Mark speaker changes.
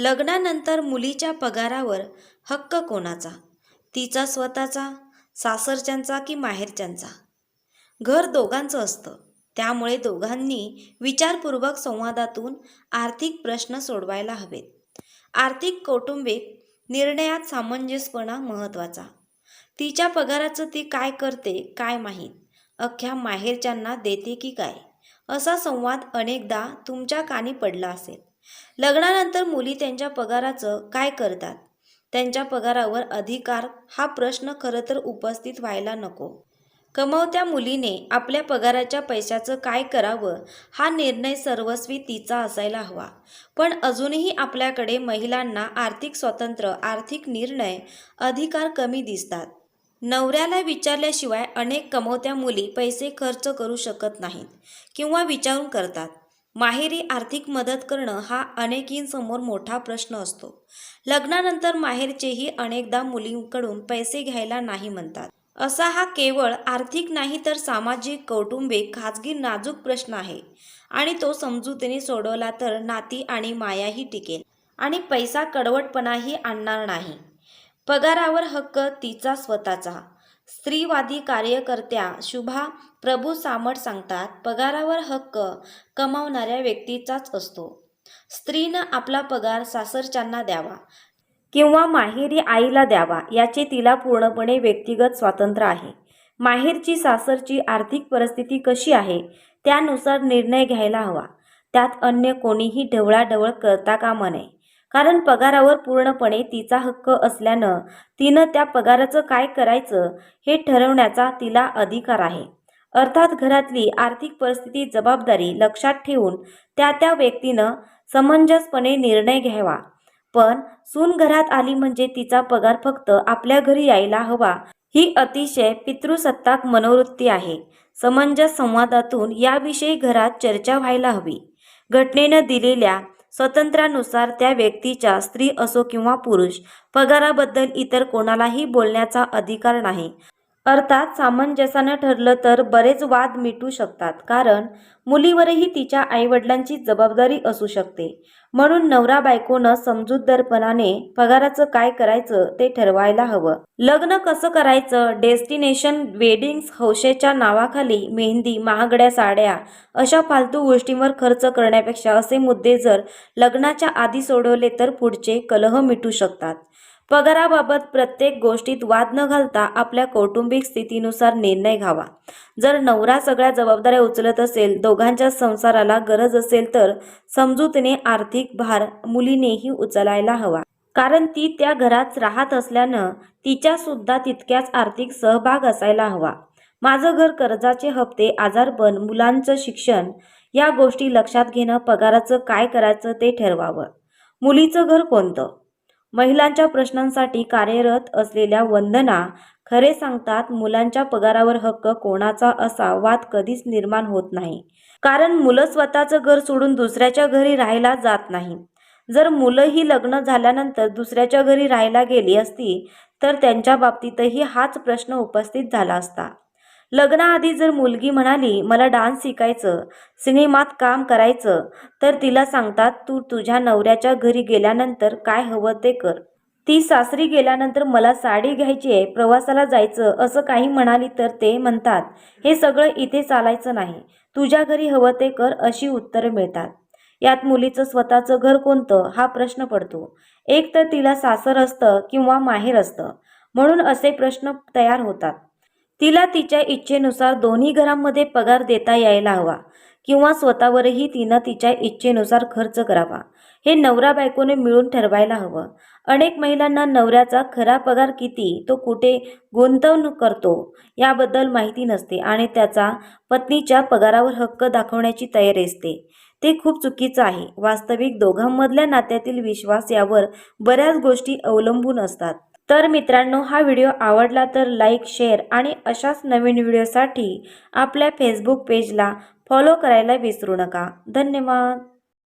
Speaker 1: लग्नानंतर मुलीच्या पगारावर हक्क कोणाचा? तिचा स्वतःचा सासरच्यांचा की माहेरच्यांचा? घर दोघांचं असतं. त्यामुळे दोघांनी विचारपूर्वक संवादातून आर्थिक प्रश्न सोडवायला हवेत. आर्थिक कौटुंबिक निर्णयात सामंजस्यपणा महत्त्वाचा. तिच्या पगाराचं ती काय करते काय माहीत? अख्ख्या माहेरच्यांना देते की काय? असा संवाद अनेकदा तुमच्या कानी पडला असेल. लग्नानंतर मुली त्यांच्या पगाराचं काय करतात? त्यांच्या पगारावर अधिकार हा प्रश्न खरं तर उपस्थित व्हायला नको. कमवत्या मुलीने आपल्या पगाराच्या पैशाचं काय करावं हा निर्णय सर्वस्वी तिचा असायला हवा. पण अजूनही आपल्याकडे महिलांना आर्थिक स्वातंत्र्य आर्थिक निर्णय अधिकार कमी दिसतात. नवऱ्याला विचारल्याशिवाय अनेक कमवत्या मुली पैसे खर्च करू शकत नाहीत किंवा विचारून करतात. माहेरी आर्थिक मदत करणं हा अनेकींसमोर मोठा प्रश्न असतो. लग्नानंतर माहेरचेही अनेकदा मुलींकडून पैसे घ्यायला नाही म्हणतात. असा हा केवळ आर्थिक नाही तर सामाजिक कौटुंबिक खाजगी नाजूक प्रश्न आहे. आणि तो समजुतीने सोडवला तर नाती आणि मायाही टिकेल. आणि पैसा कडवटपणाही आणणार नाही. पगारावर हक्क तिचा स्वतःचा. स्त्रीवादी कार्यकर्त्या शुभा प्रभू सामट सांगतात पगारावर हक्क कमावणाऱ्या व्यक्तीचाच असतो. स्त्रीनं आपला पगार सासरच्यांना द्यावा किंवा माहेरी आईला द्यावा याचे तिला पूर्णपणे व्यक्तिगत स्वातंत्र्य आहे. माहेरची सासरची आर्थिक परिस्थिती कशी आहे त्यानुसार निर्णय घ्यायला हवा. त्यात अन्य कोणीही ढवळाढवळ करता कामा नये. कारण पगारावर पूर्णपणे तिचा हक्क असल्यानं तिनं त्या पगाराचं काय करायचं हे ठरवण्याचा तिला अधिकार आहे. अर्थात घरातली आर्थिक परिस्थिती जबाबदारी लक्षात ठेवून त्या त्या व्यक्तीनं समंजसपणे निर्णय घ्यावा. पण सून घरात आली म्हणजे तिचा पगार फक्त आपल्या घरी यायला हवा ही अतिशय पितृसत्ताक मनोवृत्ती आहे. समंजस संवादातून याविषयी घरात चर्चा व्हायला हवी. घटनेनं दिलेल्या स्वातंत्र्यानुसार त्या व्यक्तीच्या स्त्री असो किंवा पुरुष पगाराबद्दल इतर कोणालाही बोलण्याचा अधिकार नाही. अर्थात सामंजस्यानं ठरलं तर बरेच वाद मिटू शकतात. कारण मुलीवरही तिच्या आईवडिलांची जबाबदारी असू शकते. म्हणून नवरा बायकोनं समजूतदारपणाने पगाराचं काय करायचं ते ठरवायला हवं. लग्न कसं करायचं? डेस्टिनेशन वेडिंग्स हौशेच्या नावाखाली मेहंदी महागड्या साड्या अशा फालतू गोष्टींवर खर्च करण्यापेक्षा असे मुद्दे जर लग्नाच्या आधी सोडवले तर पुढचे कलह मिटू शकतात. पगाराबाबत प्रत्येक गोष्टीत वाद न घालता आपल्या कौटुंबिक स्थितीनुसार निर्णय घ्यावा. जर नवरा सगळ्या जबाबदाऱ्या उचलत असेल दोघांच्या संसाराला गरज असेल तर समजूतीने आर्थिक भार मुलीनेही उचलायला हवा. कारण ती त्या घरात राहत असल्यानं तिच्या सुद्धा तितक्याच आर्थिक सहभाग असायला हवा. माझं घर कर्जाचे हप्ते आजारपण मुलांचं शिक्षण या गोष्टी लक्षात घेणं पगाराचं काय करायचं ते ठरवावं. मुलीचं घर कोणतं? महिलांच्या प्रश्नांसाठी कार्यरत असलेल्या वंदना खरे सांगतात मुलांच्या पगारावर हक्क कोणाचा असा वाद कधीच निर्माण होत नाही. कारण मुलं स्वतःचं घर सोडून दुसऱ्याच्या घरी राहायला जात नाही. जर मुलंही लग्न झाल्यानंतर दुसऱ्याच्या घरी राहायला गेली असती तर त्यांच्या बाबतीतही हाच प्रश्न उपस्थित झाला असता. लग्नाआधी जर मुलगी म्हणाली मला डान्स शिकायचं सिनेमात काम करायचं तर तिला सांगतात तू तुझ्या नवऱ्याच्या घरी गेल्यानंतर काय हवं ते कर. ती सासरी गेल्यानंतर मला साडी घ्यायची आहे प्रवासाला जायचं असं काही म्हणाली तर ते म्हणतात हे सगळं इथे चालायचं नाही. तुझ्या घरी हवं ते कर अशी उत्तरं मिळतात. यात मुलीचं स्वतःचं घर कोणतं हा प्रश्न पडतो. एक तर तिला सासर असतं किंवा माहेर असतं. म्हणून असे प्रश्न तयार होतात. तिला तिच्या इच्छेनुसार दोन्ही घरांमध्ये पगार देता यायला हवा किंवा स्वतःवरही तिनं तिच्या इच्छेनुसार खर्च करावा. हे नवरा बायकोने मिळून ठरवायला हवं. अनेक महिलांना नवऱ्याचा खरा पगार किती तो कुठे गुंतवणूक करतो याबद्दल माहिती नसते आणि त्याचा पत्नीच्या पगारावर हक्क दाखवण्याची तयारी असते. ते खूप चुकीचं आहे. वास्तविक दोघांमधल्या नात्यातील विश्वास यावर बऱ्याच गोष्टी अवलंबून असतात. तर मित्रांनो हा व्हिडिओ आवडला तर लाईक शेअर आणि अशाच नवीन व्हिडिओसाठी आपल्या फेसबुक पेजला फॉलो करायला विसरू नका. धन्यवाद.